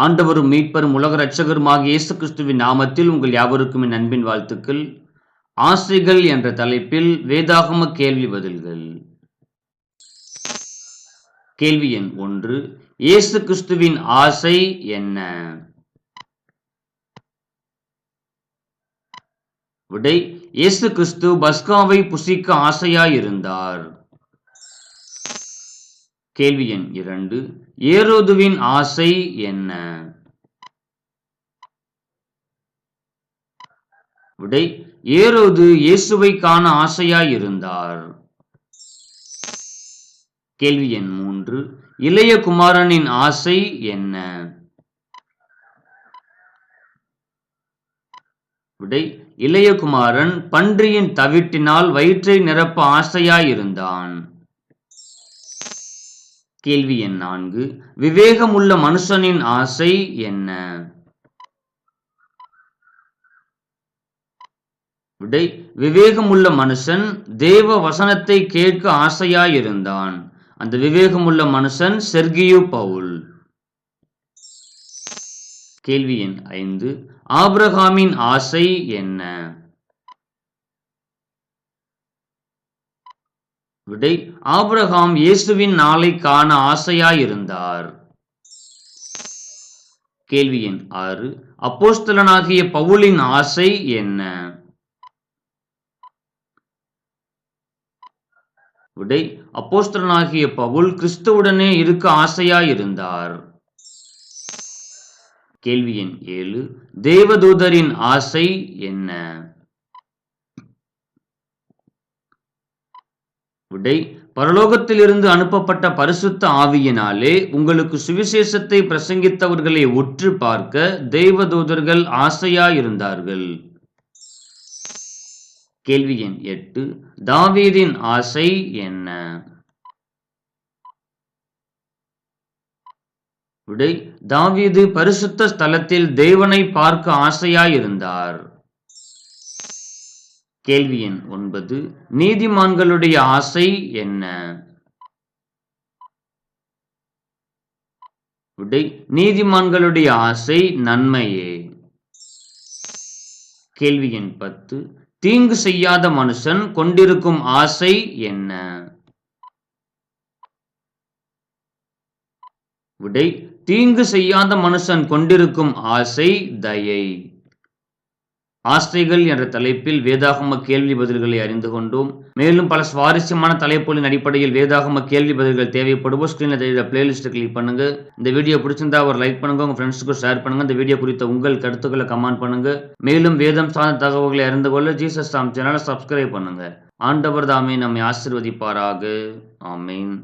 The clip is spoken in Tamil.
ஆண்டவரும் மீட்பரும் உலக ரட்சகரும் இயேசு கிறிஸ்துவின் நாமத்தில் உங்கள் யாவருக்கும் என் அன்பின் வாழ்த்துக்கள். ஆசைகள் என்ற தலைப்பில் வேதாகம கேள்வி பதில்கள். கேள்வி எண் ஒன்று இயேசு கிறிஸ்துவின் ஆசை என்ன? விடை இயேசு கிறிஸ்து பஸ்காவை புசிக்க ஆசையாயிருந்தார். கேள்வி எண் இரண்டு. ஏரோதுவின் ஆசை என்ன? விடை ஏரோது இயேசுவை காண ஆசையாயிருந்தார். கேள்வி எண் மூன்று. இளைய குமாரனின் ஆசை என்ன? விடை இளையகுமாரன் பன்றியின் தவிட்டினால் வயிற்றை நிரப்ப ஆசையாயிருந்தான். கேள்வி எண் நான்கு. விவேகமுள்ள மனுஷனின் ஆசை என்ன? விடை விவேகமுள்ள மனுஷன் தேவ வசனத்தை கேட்க ஆசையாயிருந்தான். அந்த விவேகமுள்ள மனுஷன் செர்கியு பவுல். கேள்வி எண் ஐந்து. ஆப்ரஹாமின் ஆசை என்ன? விடை. ஆபிரகாம் இயேசுவின் நாளை காண ஆசையாயிருந்தார். கேள்வி எண் ஆறு. அப்போஸ்தலனாகிய பவுலின் ஆசை என்ன? விடை. அப்போஸ்தலனாகிய பவுல் கிறிஸ்துவுடனே இருக்க ஆசையாயிருந்தார். கேள்வி எண் ஏழு. தேவதூதரின் ஆசை என்ன? விடை பரலோகத்திலிருந்து அனுப்பப்பட்ட பரிசுத்த ஆவியினாலே உங்களுக்கு சுவிசேஷத்தை பிரசங்கித்தவர்களை உற்று பார்க்க தெய்வதூதர்கள் ஆசையாயிருந்தார்கள். கேள்வி எண் எட்டு தாவீதின் ஆசை என்ன? விடை தாவீது பரிசுத்த ஸ்தலத்தில் தேவனை பார்க்க ஆசையாயிருந்தார். கேள்வி எண் ஒன்பது நீதிமான்களுடைய ஆசை என்ன? விடை நீதிமான்களுடைய ஆசை நன்மையே. கேள்வி எண் பத்து தீங்கு செய்யாத மனுஷன் கொண்டிருக்கும் ஆசை என்ன? விடை தீங்கு செய்யாத மனுஷன் கொண்டிருக்கும் ஆசை தயை. ஆஸ்திரைகள் என்ற தலைப்பில் வேதாகம கேள்வி பதில்களை அறிந்து கொண்டோம். மேலும் பல சுவாரஸ்யமான தலைப்புகளின் அடிப்படையில் வேதாகம கேள்வி பதில்கள் தேவைப்படுவோம் ஸ்க்ரீனில் தெரியுற பிளேலிஸ்ட் கிளிக் பண்ணுங்க. இந்த வீடியோ பிடிச்சிருந்தா ஒரு லைக் பண்ணுங்க உங்க ஃப்ரெண்ட்ஸுக்கு ஷேர் பண்ணுங்க. இந்த வீடியோ குறித்த உங்கள் கருத்துக்களை கமெண்ட் பண்ணுங்க. மேலும் வேதம் சார்ந்த தகவல்களை அறிந்து கொள்ள ஜீசஸ் தாம் சேனலை சப்ஸ்கிரைப் பண்ணுங்க. ஆண்டவர் தாமே நம்மை ஆசிர்வதிப்பாராக. ஆமீன்.